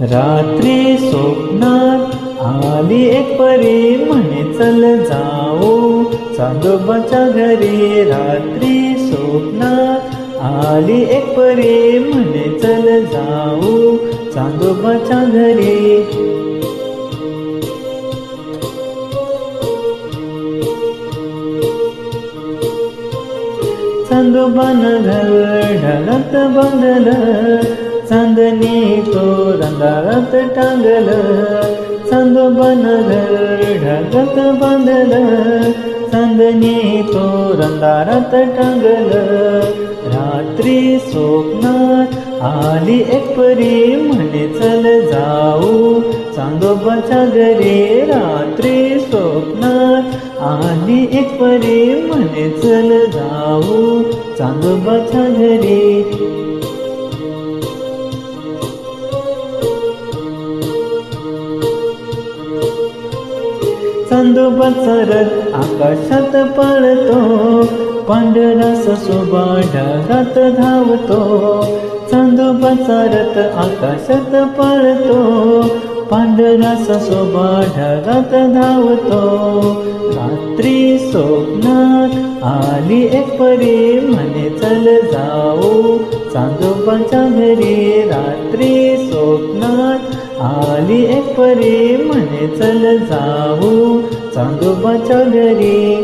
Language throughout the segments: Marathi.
रात्री स्वप्नात आली एक परी म्हणे चल जाओ चांदोबाच्या घरी रात्री स्वप्नात आली एक परी म्हणे चल जाओ चांदोबाच्या घरी चांदोबान घर ढगात बांधलं. चांदणी तो रंगात टांगल चांदोबान घर ढगत बांधल. चांदणी तो रंगारात टांगल रात्री स्वप्नात आली एक परी म्हणे चल जाऊ. चांदोबाच्या घरी रात्री स्वप्नात आली एक परी म्हणे चल जाऊ. चांदोबाच्या घरी चांदोबाचा बसरत आकाशात पळतो. पांढरा ससोबा ढगात धावतो. चांदोबाचा बसरत आकाशात पळतो. पांढरा ससोबा ढगात धावतो. रात्री स्वप्नात आली एक परी म्हणे चल जाऊ. चांदोबाच्या घरी रात्री आली एक परी म्हणे चल जाऊ. चांदोबाच्या घरी.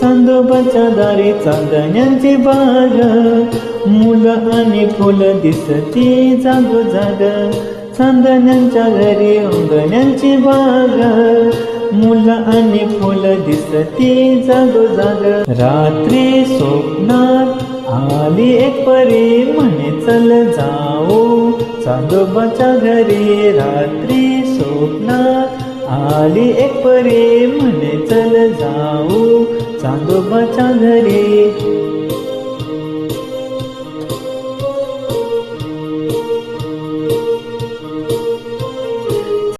चांदोबाच्या दारी चांदण्यांची बाग. मुलं आणि फुलं दिसती जागो जाग. चांदण्यांच्या घरी उंगण्यांची बाग. मुलं आणि फुलं दिसती जागो रात्री स्वप्नात आली एक परी म्हणे चल जाओ चांदोबाच्या घरी रात्री स्वप्नात आली एक परी म्हणे चल जाऊ. चांदोबाच्या घरी